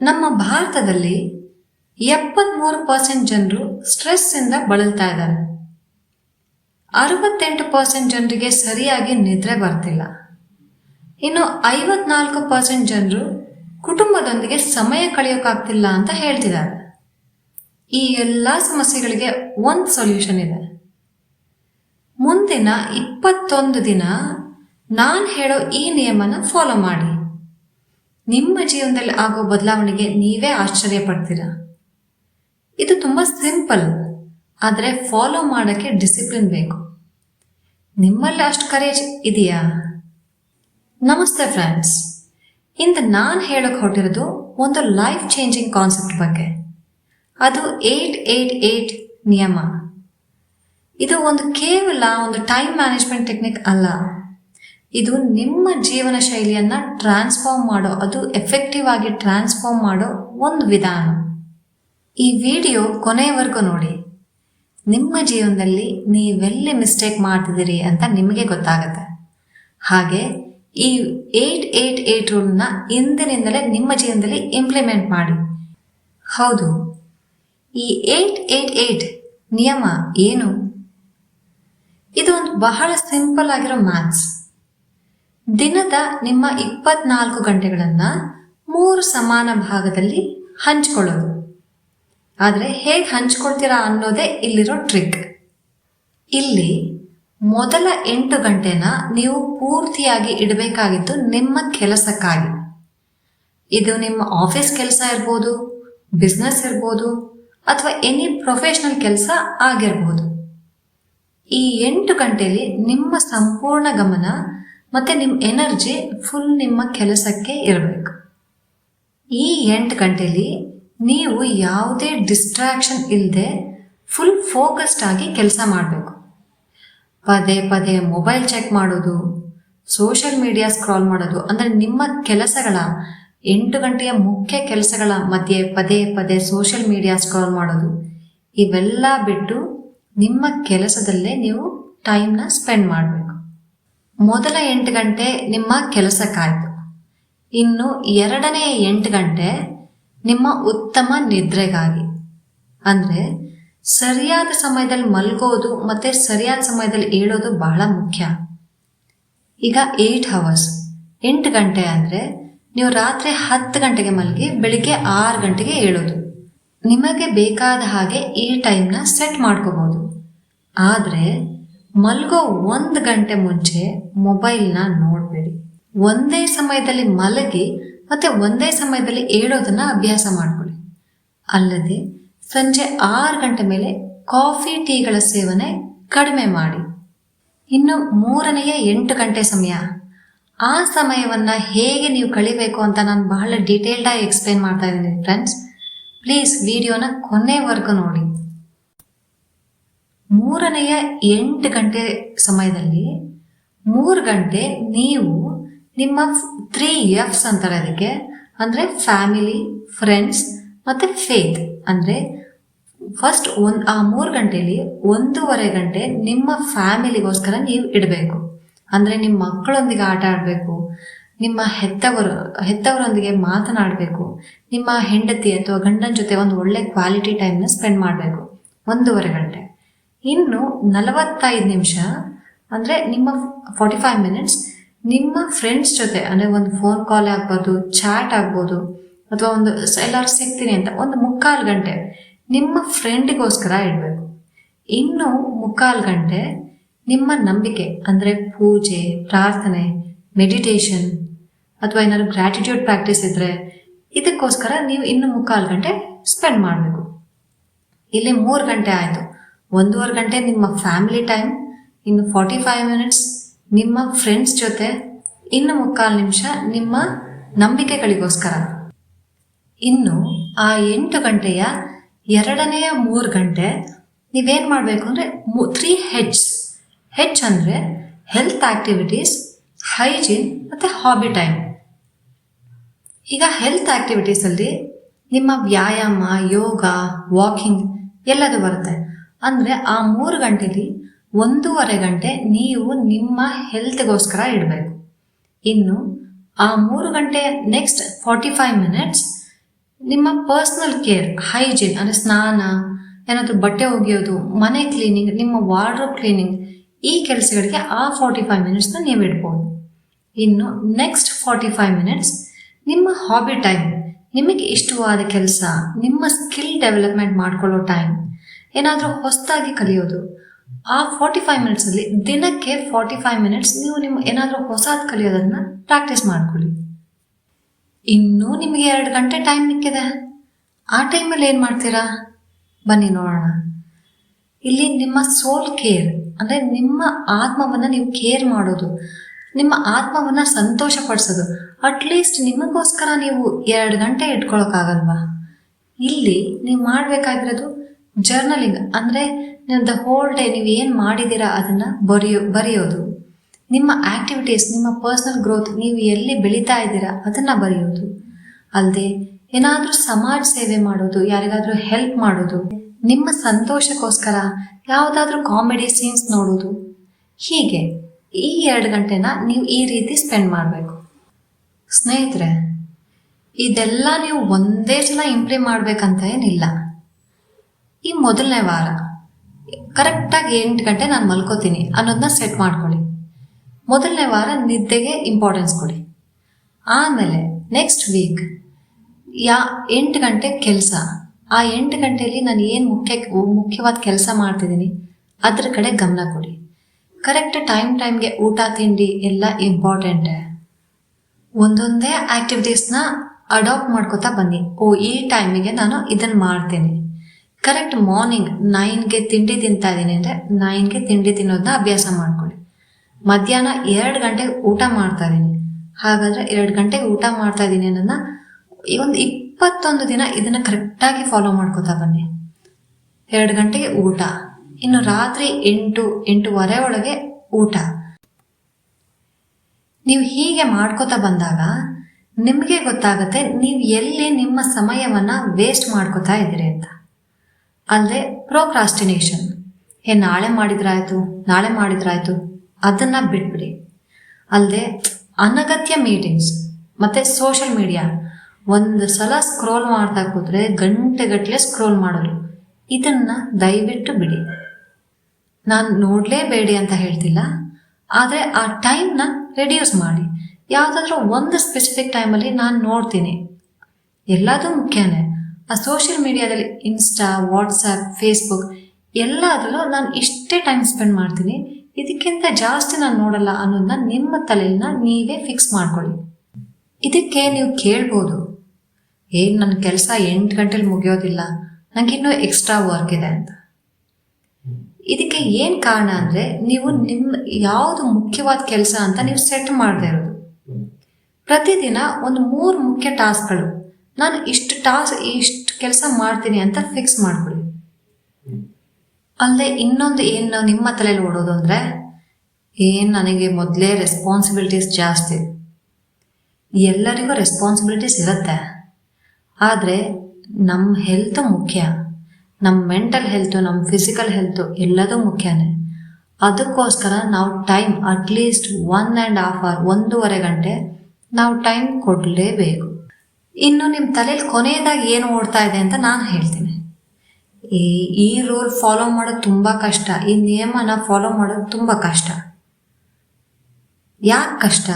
ನಮ್ಮ ಭಾರತದಲ್ಲಿ ಎಪ್ಪತ್ಮೂರು ಪರ್ಸೆಂಟ್ ಜನರು ಸ್ಟ್ರೆಸ್ ಇಂದ ಬಳಲ್ತಾ ಇದ್ದಾರೆ. ಅರವತ್ತೆಂಟು ಪರ್ಸೆಂಟ್ ಜನರಿಗೆ ಸರಿಯಾಗಿ ನಿದ್ರೆ ಬರ್ತಿಲ್ಲ. ಇನ್ನು ಐವತ್ನಾಲ್ಕು ಪರ್ಸೆಂಟ್ ಜನರು ಕುಟುಂಬದೊಂದಿಗೆ ಸಮಯ ಕಳೆಯೋಕ್ಕಾಗ್ತಿಲ್ಲ ಅಂತ ಹೇಳ್ತಿದ್ದಾರೆ. ಈ ಎಲ್ಲ ಸಮಸ್ಯೆಗಳಿಗೆ ಒಂದು ಸೊಲ್ಯೂಷನ್ ಇದೆ. ಮುಂದಿನ ಇಪ್ಪತ್ತೊಂದು ದಿನ ನಾನು ಹೇಳೋ ಈ ನಿಯಮನ ಫಾಲೋ ಮಾಡಿ. ನಿಮ್ಮ ಜೀವನದಲ್ಲಿ ಆಗೋ ಬದಲಾವಣೆಗೆ ನೀವೇ ಆಶ್ಚರ್ಯ ಪಡ್ತೀರಾ? ಇದು ತುಂಬ ಸಿಂಪಲ್, ಆದರೆ ಫಾಲೋ ಮಾಡೋಕ್ಕೆ ಡಿಸಿಪ್ಲಿನ್ ಬೇಕು. ನಿಮ್ಮಲ್ಲಿ ಅಷ್ಟು ಕರೇಜ್ ಇದೆಯಾ? ನಮಸ್ತೆ ಫ್ರೆಂಡ್ಸ್ ಇಂದು ನಾನು ಹೇಳೋಕೆ ಹೊರಟಿರೋದು ಒಂದು ಲೈಫ್ ಚೇಂಜಿಂಗ್ ಕಾನ್ಸೆಪ್ಟ್ ಬಗ್ಗೆ. ಅದು ಏಟ್ ಏಟ್ ಏಟ್ ನಿಯಮ. ಇದು ಒಂದು ಕೇವಲ ಒಂದು ಟೈಮ್ ಮ್ಯಾನೇಜ್ಮೆಂಟ್ ಟೆಕ್ನಿಕ್ ಅಲ್ಲ. ಇದು ನಿಮ್ಮ ಜೀವನ ಶೈಲಿಯನ್ನ ಟ್ರಾನ್ಸ್ಫಾರ್ಮ್ ಮಾಡೋ, ಅದು ಎಫೆಕ್ಟಿವ್ ಆಗಿ ಟ್ರಾನ್ಸ್ಫಾರ್ಮ್ ಮಾಡೋ ಒಂದು ವಿಧಾನ. ಈ ವಿಡಿಯೋ ಕೊನೆಯವರೆಗೂ ನೋಡಿ. ನಿಮ್ಮ ಜೀವನದಲ್ಲಿ ನೀವೆಲ್ಲಿ ಮಿಸ್ಟೇಕ್ ಮಾಡ್ತಿದ್ದೀರಿ ಅಂತ ನಿಮಗೆ ಗೊತ್ತಾಗತ್ತೆ. ಹಾಗೆ ಈ ಏಟ್ ಏಟ್ ಏಟ್ ರೂಲ್ನ ಇಂದಿನಿಂದಲೇ ನಿಮ್ಮ ಜೀವನದಲ್ಲಿ ಇಂಪ್ಲಿಮೆಂಟ್ ಮಾಡಿ. ಹೌದು. ಈ ಏಟ್ ಏಟ್ ಏಟ್ ನಿಯಮ ಏನು? ಇದು ಒಂದು ಬಹಳ ಸಿಂಪಲ್ ಆಗಿರೋ ಮ್ಯಾಥ್ಸ್ ದಿನದ ನಿಮ್ಮ ಇಪ್ಪತ್ನಾಲ್ಕು ಗಂಟೆಗಳನ್ನು ಮೂರು ಸಮಾನ ಭಾಗದಲ್ಲಿ ಹಂಚ್ಕೊಳ್ಳೋದು. ಆದರೆ ಹೇಗೆ ಹಂಚ್ಕೊಳ್ತೀರಾ ಅನ್ನೋದೇ ಇಲ್ಲಿರೋ ಟ್ರಿಕ್ ಇಲ್ಲಿ ಮೊದಲ ಎಂಟು ಗಂಟೆನ ನೀವು ಪೂರ್ತಿಯಾಗಿ ಇಡಬೇಕಾಗಿದ್ದು ನಿಮ್ಮ ಕೆಲಸಕ್ಕಾಗಿ. ಇದು ನಿಮ್ಮ ಆಫೀಸ್ ಕೆಲಸ ಇರ್ಬೋದು, ಬಿಸ್ನೆಸ್ ಇರ್ಬೋದು, ಅಥವಾ ಎನಿ ಪ್ರೊಫೆಷನಲ್ ಕೆಲಸ ಆಗಿರ್ಬೋದು. ಈ ಎಂಟು ಗಂಟೆಯಲ್ಲಿ ನಿಮ್ಮ ಸಂಪೂರ್ಣ ಗಮನ ಮತ್ತೆ ನಿಮ್ಮ ಎನರ್ಜಿ ಫುಲ್ ನಿಮ್ಮ ಕೆಲಸಕ್ಕೆ ಇರಬೇಕು. ಈ ಎಂಟು ಗಂಟೆಯಲ್ಲಿ ನೀವು ಯಾವುದೇ ಡಿಸ್ಟ್ರಾಕ್ಷನ್ ಇಲ್ಲದೆ ಫುಲ್ ಫೋಕಸ್ಡ್ ಆಗಿ ಕೆಲಸ ಮಾಡಬೇಕು. ಪದೇ ಪದೇ ಮೊಬೈಲ್ ಚೆಕ್ ಮಾಡೋದು ಸೋಷಿಯಲ್ ಮೀಡಿಯಾ ಸ್ಕ್ರಾಲ್ ಮಾಡೋದು, ಅಂದರೆ ನಿಮ್ಮ ಕೆಲಸಗಳ ಎಂಟು ಗಂಟೆಯ ಮುಖ್ಯ ಕೆಲಸಗಳ ಮಧ್ಯೆ ಪದೇ ಪದೇ ಸೋಷಿಯಲ್ ಮೀಡಿಯಾ ಸ್ಕ್ರಾಲ್ ಮಾಡೋದು, ಇವೆಲ್ಲ ಬಿಟ್ಟು ನಿಮ್ಮ ಕೆಲಸದಲ್ಲೇ ನೀವು ಟೈಮ್ನ ಸ್ಪೆಂಡ್ ಮಾಡಬೇಕು. ಮೊದಲ ಎಂಟು ಗಂಟೆ ನಿಮ್ಮ ಕೆಲಸಕ್ಕಾಯ್ತು. ಇನ್ನು ಎರಡನೇ ಎಂಟು ಗಂಟೆ ನಿಮ್ಮ ಉತ್ತಮ ನಿದ್ರೆಗಾಗಿ. ಅಂದರೆ ಸರಿಯಾದ ಸಮಯದಲ್ಲಿ ಮಲ್ಗೋದು ಮತ್ತೆ ಸರಿಯಾದ ಸಮಯದಲ್ಲಿ ಏಳೋದು ಬಹಳ ಮುಖ್ಯ. ಈಗ ಏಯ್ಟ್ ಹವರ್ಸ್ ಎಂಟು ಗಂಟೆ ಅಂದರೆ ನೀವು ರಾತ್ರಿ ಹತ್ತು ಗಂಟೆಗೆ ಮಲಗಿ ಬೆಳಿಗ್ಗೆ ಆರು ಗಂಟೆಗೆ ಏಳೋದು. ನಿಮಗೆ ಬೇಕಾದ ಹಾಗೆ ಈ ಟೈಮ್ನ ಸೆಟ್ ಮಾಡ್ಕೋಬೋದು. ಆದರೆ ಮಲ್ಗೋ ಒಂದು ಗಂಟೆ ಮುಂಚೆ ಮೊಬೈಲ್ನ ನೋಡಬೇಡಿ. ಒಂದೇ ಸಮಯದಲ್ಲಿ ಮಲಗಿ ಮತ್ತೆ ಒಂದೇ ಸಮಯದಲ್ಲಿ ಏಳೋದನ್ನ ಅಭ್ಯಾಸ ಮಾಡ್ಕೊಳ್ಳಿ. ಅಲ್ಲದೆ ಸಂಜೆ ಆರು ಗಂಟೆ ಮೇಲೆ ಕಾಫಿ, ಟೀಗಳ ಸೇವನೆ ಕಡಿಮೆ ಮಾಡಿ. ಇನ್ನು ಮೂರನೆಯ ಎಂಟು ಗಂಟೆ ಸಮಯ. ಆ ಸಮಯವನ್ನ ಹೇಗೆ ನೀವು ಕಳಿಬೇಕು ಅಂತ ನಾನು ಬಹಳ ಡೀಟೇಲ್ಡಾಗಿ ಎಕ್ಸ್ಪ್ಲೇನ್ ಮಾಡ್ತಾ ಇದ್ದೀನಿ ಫ್ರೆಂಡ್ಸ್ ಪ್ಲೀಸ್ ವಿಡಿಯೋನ ಕೊನೆವರೆಗೂ ನೋಡಿ. ಮೂರನೆಯ ಎಂಟು ಗಂಟೆ ಸಮಯದಲ್ಲಿ ಮೂರು ಗಂಟೆ ನೀವು ನಿಮ್ಮ ತ್ರೀ ಎಫ್ಸ್ ಅಂತಾರೆ ಅದಕ್ಕೆ, ಅಂದರೆ ಫ್ಯಾಮಿಲಿ ಫ್ರೆಂಡ್ಸ್ ಮತ್ತು ಫೇತ್ ಅಂದರೆ ಫಸ್ಟ್ ಒಂದು ಆ ಮೂರು ಗಂಟೆಯಲ್ಲಿ ಒಂದೂವರೆ ಗಂಟೆ ನಿಮ್ಮ ಫ್ಯಾಮಿಲಿಗೋಸ್ಕರ ನೀವು ಇಡಬೇಕು. ಅಂದರೆ ನಿಮ್ಮ ಮಕ್ಕಳೊಂದಿಗೆ ಆಟ ಆಡಬೇಕು, ನಿಮ್ಮ ಹೆತ್ತವರು, ಹೆತ್ತವರೊಂದಿಗೆ ಮಾತನಾಡಬೇಕು, ನಿಮ್ಮ ಹೆಂಡತಿ ಅಥವಾ ಗಂಡನ ಜೊತೆ ಒಂದು ಒಳ್ಳೆ ಕ್ವಾಲಿಟಿ ಟೈಮ್ನ ಸ್ಪೆಂಡ್ ಮಾಡಬೇಕು. ಒಂದೂವರೆ ಗಂಟೆ. ಇನ್ನು ನಲವತ್ತೈದು ನಿಮಿಷ, ಅಂದರೆ ನಿಮ್ಮ ಫಾರ್ಟಿ ಫೈವ್ ಮಿನಿಟ್ಸ್ ನಿಮ್ಮ ಫ್ರೆಂಡ್ಸ್ ಜೊತೆ, ಅಂದರೆ ಒಂದು ಫೋನ್ ಕಾಲ್ ಆಗ್ಬೋದು ಚಾಟ್ ಆಗ್ಬೋದು, ಅಥವಾ ಒಂದು ಎಲ್ಲರೂ ಸಿಗ್ತೀನಿ ಅಂತ ಒಂದು ಮುಕ್ಕಾಲು ಗಂಟೆ ನಿಮ್ಮ ಫ್ರೆಂಡಿಗೋಸ್ಕರ ಇಡಬೇಕು. ಇನ್ನು ಮುಕ್ಕಾಲು ಗಂಟೆ ನಿಮ್ಮ ನಂಬಿಕೆ, ಅಂದರೆ ಪೂಜೆ, ಪ್ರಾರ್ಥನೆ ಮೆಡಿಟೇಷನ್ ಅಥವಾ ಏನಾದ್ರು ಗ್ರ್ಯಾಟಿಟ್ಯೂಡ್ ಪ್ರಾಕ್ಟೀಸ್ ಇದ್ದರೆ ಇದಕ್ಕೋಸ್ಕರ ನೀವು ಇನ್ನು ಮುಕ್ಕಾಲು ಗಂಟೆ ಸ್ಪೆಂಡ್ ಮಾಡಬೇಕು. ಇಲ್ಲಿ ಮೂರು ಗಂಟೆ ಆಯಿತು. ಒಂದೂವರೆ ಗಂಟೆ ನಿಮ್ಮ ಫ್ಯಾಮಿಲಿ ಟೈಮ್, ಇನ್ನು ಫಾರ್ಟಿ ಫೈವ್ ಮಿನಿಟ್ಸ್ ನಿಮ್ಮ ಫ್ರೆಂಡ್ಸ್ ಜೊತೆ, ಇನ್ನು ಮುಕ್ಕಾಲು ನಿಮಿಷ ನಿಮ್ಮ ನಂಬಿಕೆಗಳಿಗೋಸ್ಕರ. ಇನ್ನು ಆ ಎಂಟು ಗಂಟೆಯ ಎರಡನೆಯ ಮೂರು ಗಂಟೆ ನೀವೇನು ಮಾಡಬೇಕು ಅಂದರೆ ತ್ರೀ ಹೆಚ್ ಹೆಚ್ ಅಂದರೆ ಹೆಲ್ತ್ ಆಕ್ಟಿವಿಟೀಸ್ ಹೈಜೀನ್ ಮತ್ತು ಹಾಬಿ ಟೈಮ್ ಈಗ ಹೆಲ್ತ್ ಆಕ್ಟಿವಿಟೀಸಲ್ಲಿ ನಿಮ್ಮ ವ್ಯಾಯಾಮ, ಯೋಗ ವಾಕಿಂಗ್ ಎಲ್ಲದು ಬರುತ್ತೆ. ಅಂದರೆ ಆ ಮೂರು ಗಂಟೆಲಿ ಒಂದೂವರೆ ಗಂಟೆ ನೀವು ನಿಮ್ಮ ಹೆಲ್ತ್ಗೋಸ್ಕರ ಇಡಬೇಕು. ಇನ್ನು ಆ ಮೂರು ಗಂಟೆ ನೆಕ್ಸ್ಟ್ ಫಾರ್ಟಿ ಫೈವ್ ಮಿನಿಟ್ಸ್ ನಿಮ್ಮ ಪರ್ಸ್ನಲ್ ಕೇರ್ ಹೈಜೀನ್ ಅಂದರೆ ಸ್ನಾನ, ಏನಾದರೂ ಬಟ್ಟೆ ಒಗೆಯೋದು, ಮನೆ ಕ್ಲೀನಿಂಗ್ ನಿಮ್ಮ ವಾರ್ಡ್ರೋಬ್ ಕ್ಲೀನಿಂಗ್ ಈ ಕೆಲಸಗಳಿಗೆ ಆ ಫಾರ್ಟಿ ಫೈವ್ ಮಿನಿಟ್ಸ್ನ ನೀವು ಇಡ್ಬೋದು. ಇನ್ನು ನೆಕ್ಸ್ಟ್ ಫಾರ್ಟಿ ಫೈವ್ ಮಿನಿಟ್ಸ್ ನಿಮ್ಮ ಹಾಬಿ ಟೈಮ್ ನಿಮಗೆ ಇಷ್ಟವಾದ ಕೆಲಸ, ನಿಮ್ಮ ಸ್ಕಿಲ್ ಡೆವಲಪ್ಮೆಂಟ್ ಮಾಡ್ಕೊಳ್ಳೋ ಟೈಮ್ ಏನಾದರೂ ಹೊಸದಾಗಿ ಕಲಿಯೋದು. ಆ ಫಾರ್ಟಿ ಫೈವ್ ಮಿನಿಟ್ಸಲ್ಲಿ ದಿನಕ್ಕೆ ಫಾರ್ಟಿ ಫೈವ್ ಮಿನಿಟ್ಸ್ ನೀವು ನಿಮ್ಮ ಏನಾದರೂ ಹೊಸದು ಕಲಿಯೋದನ್ನು ಪ್ರಾಕ್ಟೀಸ್ ಮಾಡ್ಕೊಳ್ಳಿ. ಇನ್ನೂ ನಿಮಗೆ ಎರಡು ಗಂಟೆ ಟೈಮ್ ಮಿಕ್ಕಿದೆ ಆ ಟೈಮಲ್ಲಿ ಏನು ಮಾಡ್ತೀರಾ? ಬನ್ನಿ ನೋಡೋಣ. ಇಲ್ಲಿ ನಿಮ್ಮ ಸೋಲ್ ಕೇರ್ ಅಂದರೆ ನಿಮ್ಮ ಆತ್ಮವನ್ನು ನೀವು ಕೇರ್ ಮಾಡೋದು. ನಿಮ್ಮ ಆತ್ಮವನ್ನು ಸಂತೋಷಪಡಿಸೋದು. ಅಟ್ಲೀಸ್ಟ್ ನಿಮಗೋಸ್ಕರ ನೀವು ಎರಡು ಗಂಟೆ ಇಟ್ಕೊಳಕ್ಕಾಗಲ್ವಾ? ಇಲ್ಲಿ ನೀವು ಮಾಡಬೇಕಾಗಿರೋದು ಜರ್ನಲಿಂಗ್ ಅಂದರೆ ದ ಹೋಲ್ ಡೇ ನೀವು ಏನು ಮಾಡಿದ್ದೀರಾ ಅದನ್ನು ಬರೆಯೋ, ಬರೆಯೋದು. ನಿಮ್ಮ ಆಕ್ಟಿವಿಟೀಸ್ ನಿಮ್ಮ ಪರ್ಸನಲ್ ಗ್ರೋತ್ ನೀವು ಎಲ್ಲಿ ಬೆಳೀತಾ ಇದ್ದೀರಾ ಅದನ್ನು ಬರೆಯೋದು. ಅಲ್ಲದೆ ಏನಾದರೂ ಸಮಾಜ ಸೇವೆ ಮಾಡೋದು, ಯಾರಿಗಾದರೂ ಹೆಲ್ಪ್ ಮಾಡೋದು, ನಿಮ್ಮ ಸಂತೋಷಕ್ಕೋಸ್ಕರ ಯಾವುದಾದ್ರೂ ಕಾಮಿಡಿ ಸೀನ್ಸ್ ನೋಡೋದು. ಹೀಗೆ ಈ ಎರಡು ಗಂಟೆನ ನೀವು ಈ ರೀತಿ ಸ್ಪೆಂಡ್ ಮಾಡಬೇಕು. ಸ್ನೇಹಿತರೆ, ಇದೆಲ್ಲ ನೀವು ಒಂದೇ ಸಲ ಇಂಪ್ರೂವ್ ಮಾಡಬೇಕಂತ ಏನಿಲ್ಲ. ಈ ಮೊದಲನೇ ವಾರ ಕರೆಕ್ಟಾಗಿ ಎಂಟು ಗಂಟೆ ನಾನು ಮಲ್ಕೋತೀನಿ ಅನ್ನೋದನ್ನ ಸೆಟ್ ಮಾಡ್ಕೊಳ್ಳಿ. ಮೊದಲನೇ ವಾರ ನಿದ್ದೆಗೆ ಇಂಪಾರ್ಟೆನ್ಸ್ ಕೊಡಿ. ಆಮೇಲೆ ನೆಕ್ಸ್ಟ್ ವೀಕ್ ಯಾ ಎಂಟು ಗಂಟೆ ಕೆಲಸ. ಆ ಎಂಟು ಗಂಟೆಯಲ್ಲಿ ನಾನು ಏನು ಮುಖ್ಯ, ಮುಖ್ಯವಾದ ಕೆಲಸ ಮಾಡ್ತಿದ್ದೀನಿ, ಅದ್ರ ಕಡೆ ಗಮನ ಕೊಡಿ. ಕರೆಕ್ಟ್ ಟೈಮ್ ಟೈಮ್ಗೆ ಊಟ, ತಿಂಡಿ ಎಲ್ಲ ಇಂಪಾರ್ಟೆಂಟೇ ಒಂದೊಂದೇ ಆಕ್ಟಿವಿಟೀಸ್ನ ಅಡಾಪ್ಟ್ ಮಾಡ್ಕೋತಾ ಬನ್ನಿ. ಓ, ಈ ಟೈಮಿಗೆ ನಾನು ಇದನ್ನು ಮಾಡ್ತೀನಿ. ಕರೆಕ್ಟ್ ಮಾರ್ನಿಂಗ್ ನೈನ್ಗೆ ತಿಂಡಿ ತಿಂತಾ ಇದ್ದೀನಿ ಅಂದರೆ ನೈನ್ಗೆ ತಿಂಡಿ ತಿನ್ನೋದನ್ನ ಅಭ್ಯಾಸ ಮಾಡ್ಕೊಳ್ಳಿ. ಮಧ್ಯಾಹ್ನ ಎರಡು ಗಂಟೆಗೆ ಊಟ ಮಾಡ್ತಾ ಇದ್ದೀನಿ ಹಾಗಾದರೆ ಎರಡು ಗಂಟೆಗೆ ಊಟ ಮಾಡ್ತಾ ಇದ್ದೀನಿ ಅನ್ನೋದನ್ನ ಈ ಒಂದು ಇಪ್ಪತ್ತೊಂದು ದಿನ ಇದನ್ನು ಕರೆಕ್ಟಾಗಿ ಫಾಲೋ ಮಾಡ್ಕೋತಾ ಬನ್ನಿ. ಎರಡು ಗಂಟೆಗೆ ಊಟ, ಇನ್ನು ರಾತ್ರಿ ಎಂಟು, ಎಂಟೂವರೆ ಒಳಗೆ ಊಟ. ನೀವು ಹೀಗೆ ಮಾಡ್ಕೋತಾ ಬಂದಾಗ ನಿಮಗೆ ಗೊತ್ತಾಗುತ್ತೆ ನೀವು ಎಲ್ಲಿ ನಿಮ್ಮ ಸಮಯವನ್ನು ವೇಸ್ಟ್ ಮಾಡ್ಕೋತಾ ಇದ್ದೀರಿ ಅಂತ. ಅಲ್ಲದೆ ಪ್ರೋಕ್ರಾಸ್ಟಿನೇಷನ್ ಹೇ, ನಾಳೆ ಮಾಡಿದ್ರಾಯ್ತು ನಾಳೆ ಮಾಡಿದ್ರಾಯ್ತು, ಅದನ್ನು ಬಿಟ್ಬಿಡಿ. ಅಲ್ಲದೆ, ಅನಗತ್ಯ ಮೀಟಿಂಗ್ಸ್ ಮತ್ತು ಸೋಷಲ್ ಮೀಡಿಯಾ ಒಂದು ಸಲ ಸ್ಕ್ರೋಲ್ ಮಾಡ್ತಾ ಕೂತ್ರೆ ಗಂಟೆಗಟ್ಟಲೆ ಸ್ಕ್ರೋಲ್ ಮಾಡೋದು. ಇದನ್ನು ದಯವಿಟ್ಟು ಬಿಡಿ. ನಾನು ನೋಡಲೇಬೇಡಿ ಅಂತ ಹೇಳ್ತಿಲ್ಲ, ಆದರೆ ಆ ಟೈಮ್ನ ರೆಡ್ಯೂಸ್ ಮಾಡಿ. ಯಾವುದಾದ್ರೂ ಒಂದು ಸ್ಪೆಸಿಫಿಕ್ ಟೈಮಲ್ಲಿ ನಾನು ನೋಡ್ತೀನಿ. ಎಲ್ಲದೂ ಮುಖ್ಯನೇ. ಆ ಸೋಷಿಯಲ್ ಮೀಡಿಯಾದಲ್ಲಿ ಇನ್ಸ್ಟಾ ವಾಟ್ಸಪ್ ಫೇಸ್ಬುಕ್ ಎಲ್ಲದರಲ್ಲೂ ನಾನು ಇಷ್ಟೇ ಟೈಮ್ ಸ್ಪೆಂಡ್ ಮಾಡ್ತೀನಿ. ಇದಕ್ಕಿಂತ ಜಾಸ್ತಿ ನಾನು ನೋಡಲ್ಲ ಅನ್ನೋದನ್ನ ನಿಮ್ಮ ತಲೆಯನ್ನ ನೀವೇ ಫಿಕ್ಸ್ ಮಾಡ್ಕೊಳ್ಳಿ. ಇದಕ್ಕೆ ನೀವು ಕೇಳ್ಬೋದು. ಏನು ನನ್ನ ಕೆಲಸ ಎಂಟು ಗಂಟೆಲಿ ಮುಗಿಯೋದಿಲ್ಲ ನನಗಿನ್ನೂ ಎಕ್ಸ್ಟ್ರಾ ವರ್ಕ್ ಇದೆ ಅಂತ. ಇದಕ್ಕೆ ಏನು ಕಾರಣ ಅಂದರೆ ನೀವು ನಿಮ್ಮ ಯಾವುದು ಮುಖ್ಯವಾದ ಕೆಲಸ ಅಂತ ನೀವು ಸೆಟ್ ಮಾಡದೇ ಇರೋದು. ಪ್ರತಿದಿನ ಒಂದು ಮೂರು ಮುಖ್ಯ ಟಾಸ್ಕ್ಗಳು ನಾನು ಇಷ್ಟು ಟಾಸ್ಕ್ ಇಷ್ಟು ಕೆಲಸ ಮಾಡ್ತೀನಿ ಅಂತ ಫಿಕ್ಸ್ ಮಾಡ್ಬಿಡಿ. ಅಲ್ಲದೆ ಇನ್ನೊಂದು ಏನು ನಿಮ್ಮ ತಲೆಯಲ್ಲಿ ಓಡೋದು ಅಂದರೆ, ಏನು ನನಗೆ ಮೊದಲೇ ರೆಸ್ಪಾನ್ಸಿಬಿಲಿಟೀಸ್ ಜಾಸ್ತಿ. ಎಲ್ಲರಿಗೂ ರೆಸ್ಪಾನ್ಸಿಬಿಲಿಟೀಸ್ ಇರುತ್ತೆ. ಆದರೆ ನಮ್ಮ ಹೆಲ್ತ್ ಮುಖ್ಯ. ನಮ್ಮ ಮೆಂಟಲ್ ಹೆಲ್ತು ನಮ್ಮ ಫಿಸಿಕಲ್ ಹೆಲ್ತು ಎಲ್ಲದೂ ಮುಖ್ಯನೇ. ಅದಕ್ಕೋಸ್ಕರ ನಾವು time at least one and half hour ಒಂದೂವರೆ ಗಂಟೆ ನಾವು ಟೈಮ್ ಕೊಡಲೇಬೇಕು. ಇನ್ನು ನಿಮ್ಮ ತಲೆಯಲ್ಲಿ ಕೊನೆಯದಾಗಿ ಏನು ಓಡ್ತಾ ಇದೆ ಅಂತ ನಾನು ಹೇಳ್ತೀನಿ. ಈ ಈ ರೂಲ್ ಫಾಲೋ ಮಾಡೋದು ತುಂಬ ಕಷ್ಟ. ಈ ನಿಯಮನ ಫಾಲೋ ಮಾಡೋದು ತುಂಬ ಕಷ್ಟ. ಯಾಕೆ ಕಷ್ಟ?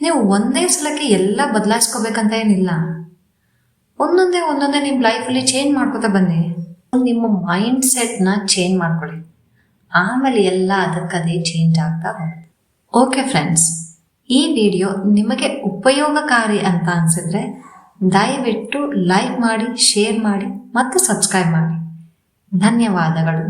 ನೀವು ಒಂದೇ ಸಲಕ್ಕೆ ಎಲ್ಲ ಬದಲಾಯಿಸ್ಕೋಬೇಕಂತ ಏನಿಲ್ಲ. ಒಂದೊಂದೇ ಒಂದೊಂದೇ ನಿಮ್ಮ ಲೈಫಲ್ಲಿ ಚೇಂಜ್ ಮಾಡ್ಕೋತಾ ಬನ್ನಿ. ನಿಮ್ಮ ಮೈಂಡ್ ಸೆಟ್ನ ಚೇಂಜ್ ಮಾಡ್ಕೊಳ್ಳಿ. ಆಮೇಲೆ ಎಲ್ಲ ಅದಕ್ಕದೇ ಚೇಂಜ್ ಆಗ್ತಾ ಹೋಗುತ್ತೆ. ಓಕೆ ಫ್ರೆಂಡ್ಸ್ ಈ ವಿಡಿಯೋ ನಿಮಗೆ ಉಪಯೋಗಕಾರಿ ಅಂತ ಅನಿಸಿದ್ರೆ ದಯವಿಟ್ಟು ಲೈಕ್ ಮಾಡಿ, ಶೇರ್ ಮಾಡಿ ಮತ್ತು ಸಬ್ಸ್ಕ್ರೈಬ್ ಮಾಡಿ. ಧನ್ಯವಾದಗಳು.